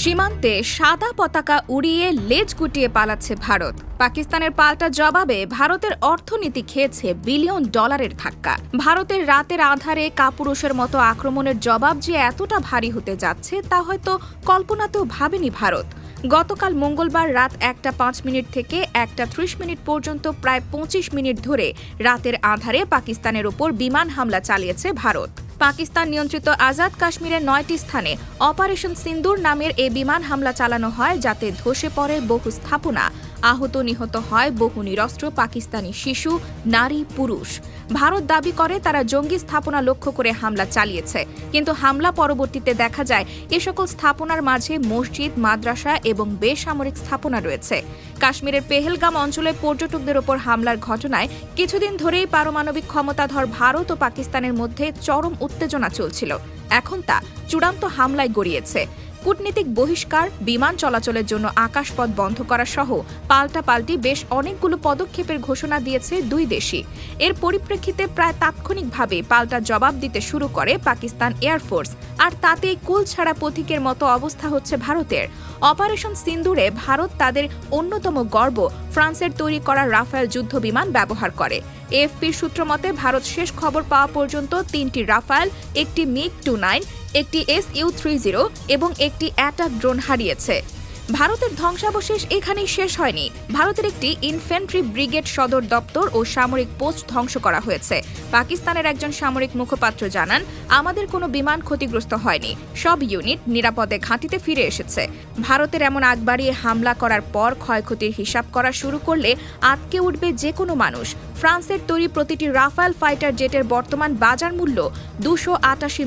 সীমান্তে সাদা পতাকা উড়িয়ে লেজ গুটিয়ে পালাচ্ছে ভারত। পাকিস্তানের পাল্টা জবাবে ভারতের অর্থনীতি খেয়েছে বিলিয়ন ডলারের ধাক্কা। ভারতের রাতের আধারে কাপুরুষের মতো আক্রমণের জবাব যে এতটা ভারী হতে যাচ্ছে তা হয়তো কল্পনাতেও ভাবেনি ভারত। গতকাল মঙ্গলবার রাত একটা পাঁচ মিনিট থেকে একটা ত্রিশ মিনিট পর্যন্ত প্রায় পঁচিশ মিনিট ধরে রাতের আধারে পাকিস্তানের ওপর বিমান হামলা চালিয়েছে ভারত। পাকিস্তান নিয়ন্ত্রিত আজাদ কাশ্মীরের নয়টি স্থানে অপারেশন সিন্দুর নামের এ বিমান হামলা চালানো হয় যাতে ধসে পড়ে বহু স্থাপনা। আহত নিহত হয় বহু নিরস্ত্র পাকিস্তানি শিশু, নারী, পুরুষ। ভারত দাবি করে তারা জঙ্গি স্থাপনা লক্ষ্য করে হামলা চালিয়েছে। কিন্তু হামলা পরবর্তীতে দেখা যায়, এ সকল স্থাপনার মাঝে মসজিদ, মাদ্রাসা এবং বেসামরিক স্থাপনা রয়েছে। কাশ্মীরের পেহেলগাম অঞ্চলে পর্যটকদের ওপর হামলার ঘটনায় কিছুদিন ধরেই পারমাণবিক ক্ষমতাধর ভারত ও পাকিস্তানের মধ্যে চরম উত্তেজনা চলছিল। এখন তা চূড়ান্ত হামলায় গড়িয়েছে। কূটনীতিক বহিষ্কার, বিমান চলাচলের জন্য আকাশপথ বন্ধ করা সহ পাল্টাপাল্টি বেশ অনেকগুলো পদক্ষেপের ঘোষণা দিয়েছে দুই দেশই। এর পরিপ্রেক্ষিতে প্রায় তাৎক্ষণিকভাবে পাল্টা জবাব দিতে শুরু করে পাকিস্তান এয়ারফোর্স আর তাতেই কুল ছাড়া পথিকের মতো অবস্থা হচ্ছে ভারতের। অপারেশন সিন্দুরে ভারত তাদের অন্যতম গর্ব, ফ্রান্সের তৈরি করা রাফেল যুদ্ধ বিমান ব্যবহার করে। এএফপির সূত্র মতে, ভারত শেষ খবর পাওয়া পর্যন্ত তিনটি রাফায়েল, একটি মিগ টু নাইন, একটি এস ইউ থ্রি জিরো এবং একটি অ্যাটাক ড্রোন হারিয়েছে। ভারতের ধ্বংসাবশেষ এখানেই শেষ হয়নি। ভারতের একটি ইনফ্যান্ট্রি ব্রিগেড সদর দপ্তর ও সামরিক পোস্ট ধ্বংস করা হয়েছে। পাকিস্তানের একজন সামরিক মুখপাত্র জানান, আমাদের কোনো বিমান ক্ষতিগ্রস্ত হয়নি। সব ইউনিট নিরাপদে ঘাঁটিতে ফিরে এসেছে। ভারতের এমন আগ বাড়িয়ে হামলা করার পর ক্ষয়ক্ষতির হিসাব করা শুরু করলে আটকে উঠবে যে কোনো মানুষ। ফ্রান্সের তৈরি প্রতিটি রাফায়েল ফাইটার জেটের বর্তমান বাজার মূল্য দুশো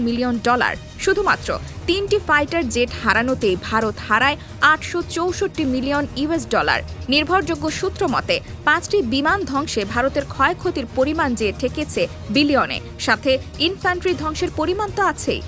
মিলিয়ন ডলার। শুধুমাত্র তিনটি ফাইটার জেট হারানোতেই ভারত হারায় আটশো চৌষট্টি মিলিয়ন ইউএস ডলার। নির্ভরযোগ্য সূত্র মতে, পাঁচটি বিমান ধ্বংসে ভারতের ক্ষয়ক্ষতির পরিমাণ যে ঠেকেছে বিলিয়নে, সাথে ইনফ্যান্ট্রি ধ্বংসের পরিমাণ তো আছেই।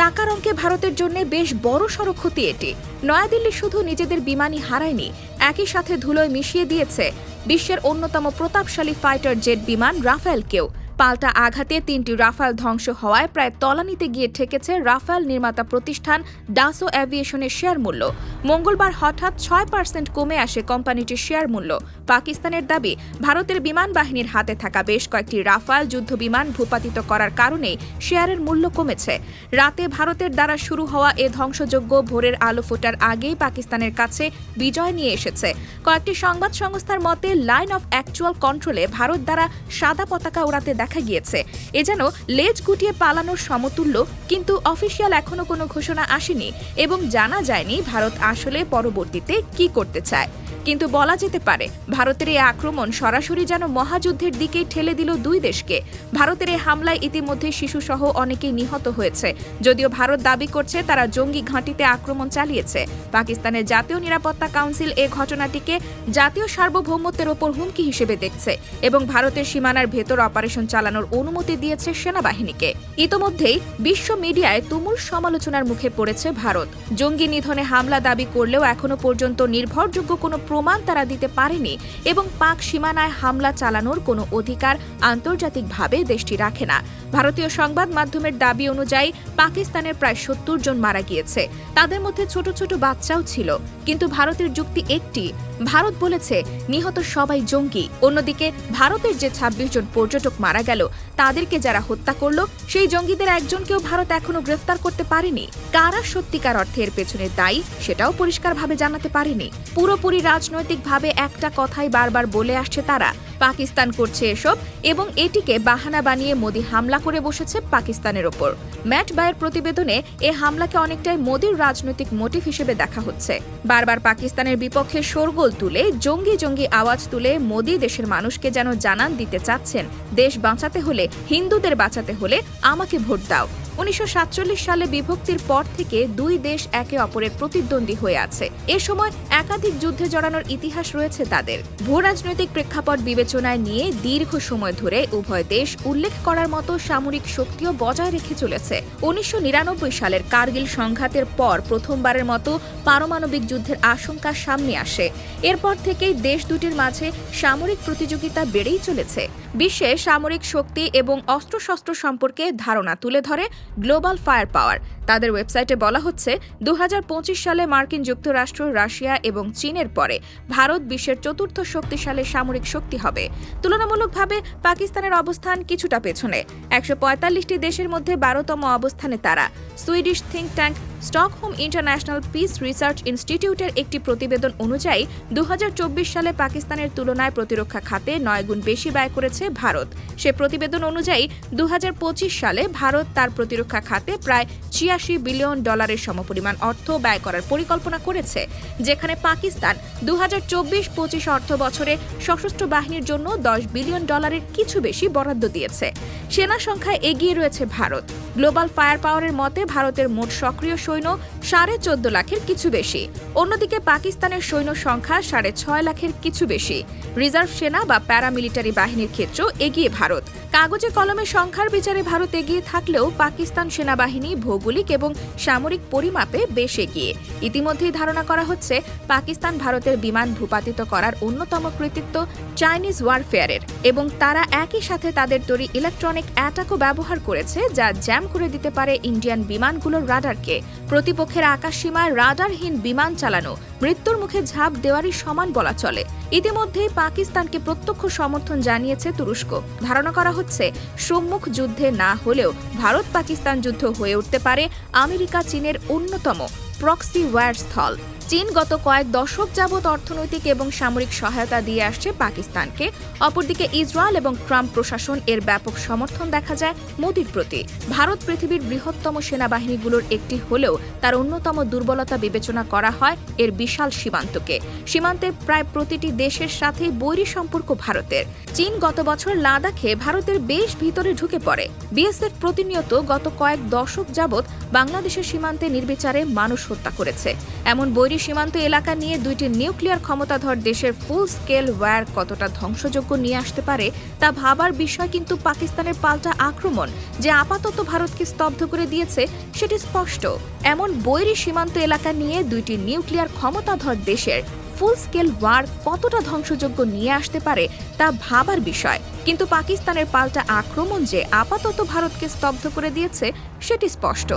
টাকার অঙ্কে ভারতের জন্য বেশ বড় সড় ক্ষতি এটি। নয়াদিল্লি শুধু নিজেদের বিমানই হারায়নি, একই সাথে ধুলোয় মিশিয়ে দিয়েছে বিশ্বের অন্যতম প্রতাপশালী ফাইটার জেট বিমান রাফেলকেও পাল্টা আঘাতে তিনটি রাফাল ধ্বংস হওয়ায় প্রায় তলানিতে গিয়ে ঠেকেছে রাফাল নির্মাতা প্রতিষ্ঠান ডাসো অ্যাভিয়েশনের শেয়ার মূল্য। মঙ্গলবার হঠাৎ ছয় পার্সেন্ট কমে আসে কোম্পানিটির শেয়ার মূল্য। পাকিস্তানের দাবি, ভারতের বিমান বাহিনীর হাতে থাকা বেশ কয়েকটি রাফাল যুদ্ধ বিমান ভূপাতিত করার কারণে শেয়ারের মূল্য কমেছে। রাতে ভারতের দ্বারা শুরু হওয়া এ ধ্বংসযোগ্য ভোরের আলো ফোটার আগেই পাকিস্তানের কাছে বিজয় নিয়ে এসেছে। কয়েকটি সংবাদ সংস্থার মতে, লাইন অফ অ্যাকচুয়াল কন্ট্রোলে ভারত দ্বারা সাদা পতাকা ওড়াতে দেখা গিয়েছে। এ যেন লেজ গুটিয়ে পালানোর সমতুল্য, কিন্তু অফিসিয়াল এখনও কোনো ঘোষণা আসেনি এবং জানা যায়নি ভারত আসলে পরবর্তীতে কি করতে চায়। কিন্তু বলা যেতে পারে, ভারতের এই আক্রমণ সরাসরি যেন মহাযুদ্ধের দিকেই ঠেলে দিল দুই দেশকে। ভারতের এই হামলায় ইতিমধ্যে শিশুসহ অনেকেই নিহত হয়েছে। যদিও ভারত দাবি করছে, তারা জঙ্গি ঘাঁটিতে আক্রমণ চালিয়েছে। পাকিস্তানের জাতীয় নিরাপত্তা কাউন্সিল এ ঘটনাটিকে জাতীয় সার্বভৌমত্বের ওপর হুমকি হিসেবে দেখছে এবং ভারতের সীমানার ভেতর অপারেশন চালানোর অনুমতি দিয়েছে সেনাবাহিনীকে। ইতোমধ্যেই বিশ্ব মিডিয়ায় তুমুল সমালোচনার মুখে পড়েছে ভারত। জঙ্গি নিধনে হামলা দাবি করলেও এখনও পর্যন্ত নির্ভরযোগ্য কোনো প্রমাণ তারা দিতে পারেনি এবং পাক সীমানায় হামলা চালানোর কোনো অধিকার আন্তর্জাতিকভাবে দেশটি রাখে না। ভারতীয় সংবাদ মাধ্যমের দাবি অনুযায়ী পাকিস্তানের প্রায় সত্তর জন মারা গিয়েছে। তাদের মধ্যে ছোট ছোট বাচ্চাও ছিল। কিন্তু ভারতের যুক্তি একটি, ভারত বলেছে, নিহত সবাই জঙ্গি। অন্যদিকে ভারতের যে ছাব্বিশ জন পর্যটক মারা গেল। তাদেরকে যারা হত্যা করল, সেই জঙ্গিদের একজনকেও ভারত এখনও গ্রেফতার করতে পারেনি। কারা সত্যিকার অর্থে এর পেছনে দায়ী, সেটাও পরিষ্কারভাবে জানাতে পারেনি। পুরোপুরি রাজনৈতিকভাবে একটা কথাই বারবার বলে আসছে তারা। পাকিস্তান করছে এসব এবং এটিকে বাহানা বানিয়ে মোদি হামলা করে বসেছে পাকিস্তানের ওপর। ম্যাট বায়ের প্রতিবেদনে এ হামলাকে অনেকটাই মোদির রাজনৈতিক মোটিভ হিসেবে দেখা হচ্ছে। বারবার পাকিস্তানের বিপক্ষে শোরগোল তুলে, জঙ্গি জঙ্গি আওয়াজ তুলে মোদি দেশের মানুষকে যেন জানান দিতে চাচ্ছেন, দেশ বাঁচাতে হলে, হিন্দুদের বাঁচাতে হলে আমাকে ভোট দাও। উনিশশো সাতচল্লিশ সালে বিভক্তির পর থেকে দুই দেশ একে অপরের প্রতিদ্বন্দ্বী হয়ে আছে। এ সময় একাধিক যুদ্ধে জড়ানোর ইতিহাস রয়েছে তাদের। ভূরাজনৈতিক প্রেক্ষাপট বিবেচনা বিবেচনায় নিয়ে দীর্ঘ সময় ধরে উভয় দেশ উল্লেখ করার মতো সামরিক শক্তিও বজায় রেখে চলেছে। উনিশশো নিরানব্বই সালের কার্গিল সংঘাতের পর প্রথমবারের মতো পারমাণবিক যুদ্ধের আশঙ্কা সামনে আসে। এরপর থেকেই দেশ দুটির মাঝে সামরিক প্রতিযোগিতা বেড়েই চলেছে। বিশ্বে সামরিক শক্তি এবং অস্ত্রশস্ত্র সম্পর্কে ধারণা তুলে ধরে গ্লোবাল ফায়ার পাওয়ার। তাদের ওয়েবসাইটে বলা হচ্ছে দু হাজার পঁচিশ সালে মার্কিন যুক্তরাষ্ট্র, রাশিয়া এবং চীনের পরে ভারত বিশ্বের চতুর্থ শক্তিশালী সামরিক শক্তি হবে। তুলনামূলকভাবে পাকিস্তানের অবস্থান কিছুটা পেছনে। একশো দেশের মধ্যে বারোতম অবস্থানে তারা। Swedish think tank Stockholm international peace research ইনস্টিটিউটের একটি প্রতিবেদন অনুযায়ী, দুহাজার চব্বিশ সালে পাকিস্তানের তুলনায় প্রতিরক্ষা খাতে নয় গুণ বেশি ব্যয় করেছে ভারত। সে প্রতিবেদন অনুযায়ী দু সালে ভারত তার প্রতিরক্ষা খাতে প্রায় ছিয়াশি বিলিয়ন ডলারের সমপরিমাণ অর্থ ব্যয় করার পরিকল্পনা করেছে, যেখানে পাকিস্তান দু হাজার চব্বিশ পঁচিশ অর্থ বছরে সশস্ত্র বাহিনীর জন্য দশ বিলিয়ন ডলারের কিছু বেশি বরাদ্দ দিয়েছে। সেনা সংখ্যায় এগিয়ে রয়েছে ভারত। গ্লোবাল ফায়ার পাওয়ারের মতে, ভারতের মোট সক্রিয় সৈন্য সাড়ে চোদ্দ লাখের কিছু বেশি। অন্যদিকে পাকিস্তানের সৈন্য সংখ্যা সাড়ে ছয় লাখের কিছু বেশি। রিজার্ভ সেনা বা প্যারামিলিটারি বাহিনীর ক্ষেত্রেও এগিয়ে ভারত। কাগজে কলমে সংখ্যার বিচারে ভারত এগিয়ে থাকলেও পাকিস্তান সেনাবাহিনী ভৌগোলিক এবং সামরিক পরিমাপে বেশ এগিয়ে। ইতিমধ্যেই ধারণা করা হচ্ছে, পাকিস্তান ভারতের বিমান ভূপাতিত করার অন্যতম কৃতিত্ব চাইনিজ ওয়ারফেয়ারের এবং তারা একই সাথে তাদের তৈরি ইলেকট্রনিক অ্যাটাকও ব্যবহার করেছে, যা জ্যাম করে দিতে পারে ইন্ডিয়ান বিমানগুলোর রাডারকে। প্রতিপক্ষের আকাশসীমায় রাডারহীন বিমান চালানো, মৃত্যুর মুখে ঝাঁপ দেওয়ারই সমান বলা চলে। ইতিমধ্যেই পাকিস্তানকে প্রত্যক্ষ সমর্থন জানিয়েছে তুরস্ক। ধারণা করা হচ্ছে, সম্মুখ যুদ্ধে না হলেও ভারত পাকিস্তান যুদ্ধ হয়ে উঠতে পারে আমেরিকা চীনের অন্যতম প্রক্সি ওয়ার স্থল। চীন গত কয়েক দশক যাবৎ অর্থনৈতিক এবং সামরিক সহায়তা দিয়ে আসছে পাকিস্তানকে। অপরদিকে ইসরায়েল এবং ট্রাম্প প্রশাসন এর ব্যাপক সমর্থন দেখা যায় মোদির প্রতি। ভারত পৃথিবীর বৃহত্তম সেনাবাহিনীগুলোর একটি হলেও তার অন্যতম দুর্বলতা বিবেচনা করা হয় এর বিশাল সীমান্তকে। সীমান্তে প্রায় প্রতিটি দেশের সাথে বৈরী সম্পর্ক ভারতের। চীন গত বছর লাদাখে ভারতের বেশ ভিতরে ঢুকে পড়ে। বিএসএফ প্রতিনিয়ত গত কয়েক দশক যাবৎ বাংলাদেশের সীমান্তে নির্বিচারে মানুষ হত্যা করেছে। এমন বৈরী সীমান্ত এলাকা নিয়ে দুইটি নিউক্লিয়ার ক্ষমতাধর দেশের ফুল স্কেল ওয়্যার কতটা ধ্বংসযোগ্য নিয়ে আসতে পারে তা ভাবার বিষয় কিন্তু পাকিস্তানের পাল্টা আক্রমণ যে আপাতত ভারতকে স্তব্ধ করে দিয়েছে, সেটি স্পষ্ট। এমন বৈরী সীমান্ত এলাকা নিয়ে দুইটি নিউক্লিয়ার ক্ষমতাধর দেশের ফুল স্কেল ওয়ার কতটা ধ্বংসযোগ্য নিয়ে আসতে পারে তা ভাবার বিষয়। কিন্তু পাকিস্তানের পাল্টা আক্রমণ যে আপাতত ভারতকে স্তব্ধ করে দিয়েছে, সেটি স্পষ্ট।